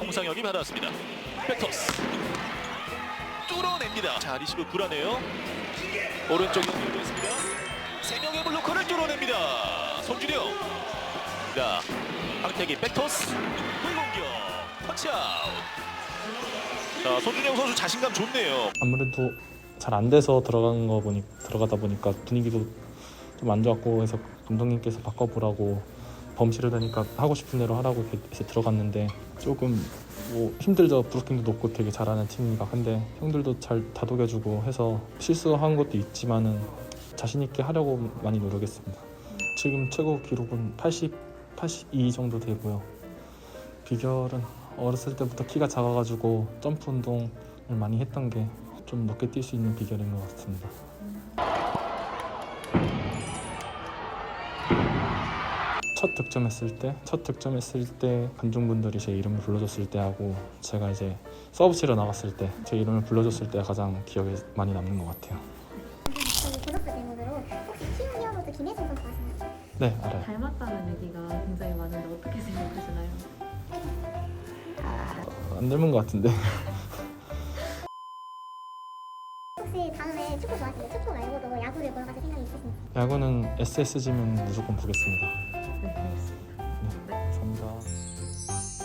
홍상혁이 받았습니다. 백토스 뚫어냅니다. 자 리시브 불안해요. 오른쪽 연결됐습니다. 세 명의 블로커를 뚫어냅니다. 손준영. 자 황태기 백토스 불공격 터치아웃. 자 손준영 선수 자신감 좋네요. 아무래도 잘 안 돼서 들어간 거 보니 들어가다 보니까 분위기도 좀 안 좋았고 해서 감독님께서 바꿔보라고 범실을 되니까 하고 싶은 대로 하라고 이렇게 들어갔는데 조금 뭐 힘들죠 브루킹도 높고 되게 잘하는 팀이니까 근데 형들도 잘 다독여주고 해서 실수한 것도 있지만은 자신 있게 하려고 많이 노력했습니다. 지금 최고 기록은 80, 82 정도 되고요. 비결은 어렸을 때부터 키가 작아가지고 점프 운동을 많이 했던 게 좀 높게 뛸 수 있는 비결인 것 같습니다. 첫 득점했을 때, 첫 득점했을 때 관중분들이 제 이름을 불러줬을 때 하고 제가 이제 서브 치러 나갔을 때 제 이름을 불러줬을 때 가장 기억에 많이 남는 것 같아요. 혹시 김혜진 선수 아시나요? 네, 알아요. 닮았다는 얘기가 굉장히 많은데 어떻게 생각하시나요? 안 닮은 것 같은데. 혹시 다음에 축구 좋아하시는데 축구 말고도 야구를 보러 가실 생각이 있으신지? 야구는 SSG면 무조건 보겠습니다. 네, 알겠습니다. 네, 감사합니다.